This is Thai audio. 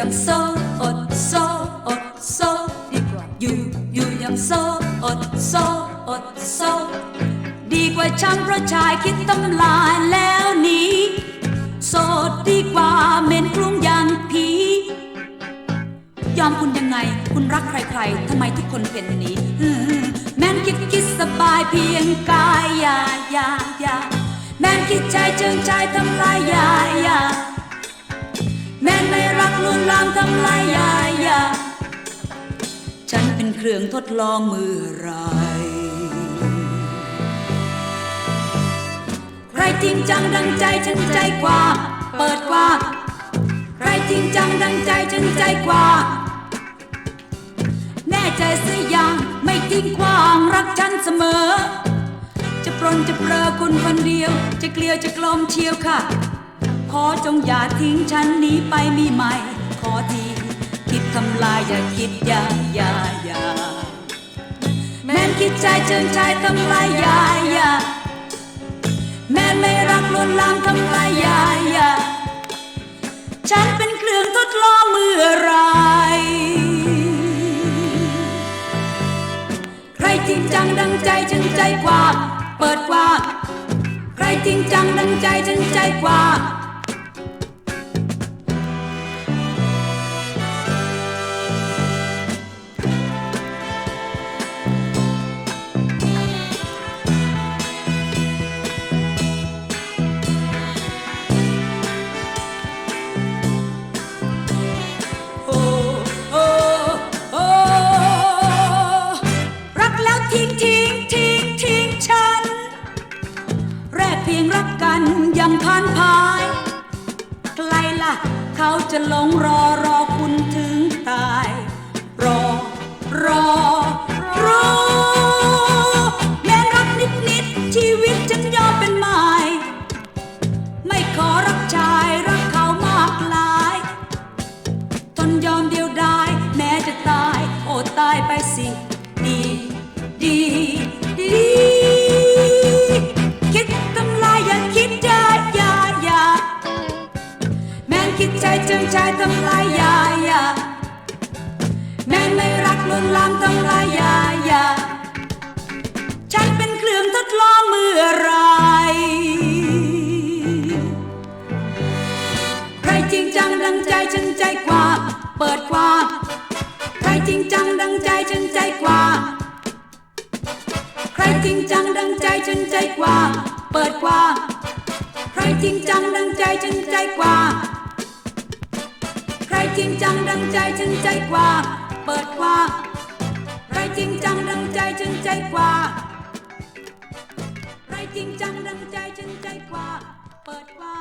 อย่างโซอดโซอดโซดีกว่าอยู่อยู่อย่างโซอดโซอดโซดีกว่าช้ำเพราะชายคิดตำลายแล้วหนีโสดดีกว่าเหม็นกรุงอย่างผียอมคุณยังไง คุณรักใครๆทำไมทุกคนเป็นนี้แม่นคิดคิดสบายเพียงกายยายายาแม่นคิดใจเจิงใจทำลายยายา รักลวามทำลายย่าย่าฉันเป็นเครื่องทดลองเมื่อไรใครจริงจังดังใจฉันใจกว่า เปิดกว่า ใครจริงจังดังใจฉันใจกว่า แน่ใจเสียอย่างไม่ทิ้งขว้างรักฉันเสมอ จะปรนจะเปลอคุณคนเดียว จะเกลียวจะกลมเชียวค่ะ ขอจงอย่าทิ้งฉันหนีไปมีใหม่ อที คิดทำลายอย่าคิดอย่าอย่าอย่าแม่นคิดใจเชิญชายทำลายอย่าอย่าแม่นไม่รักลวนลามทำลายอย่าอย่าฉันเป็นเครื่องทดลองเมื่อไรใครจริงจังดังใจฉันใจกว่า เปิดกว่า ใครจริงจังดังใจฉันใจกว่า ยังผ่านพาย ใครล่ะ เขาจะหลงรอรอ งใจทำลายยายาแม่ไม่รักลวนลามทำลายยายาฉันเป็นเครื่องทดลองเมื่อไรใครจริงจังดังใจฉันใจกว่า เปิดกว่า ใครจริงจังดังใจฉันใจกว่า ใครจริงจังดังใจฉันใจกว่า เปิดกว่า ใครจริงจังดังใจฉันใจกว่า จริงจังดังใจฉันใจกว่า เปิดกว่าใครจริงจังดังใจฉันใจกว่าใครจริงจังดังใจฉันใจกว่า เปิดกว่า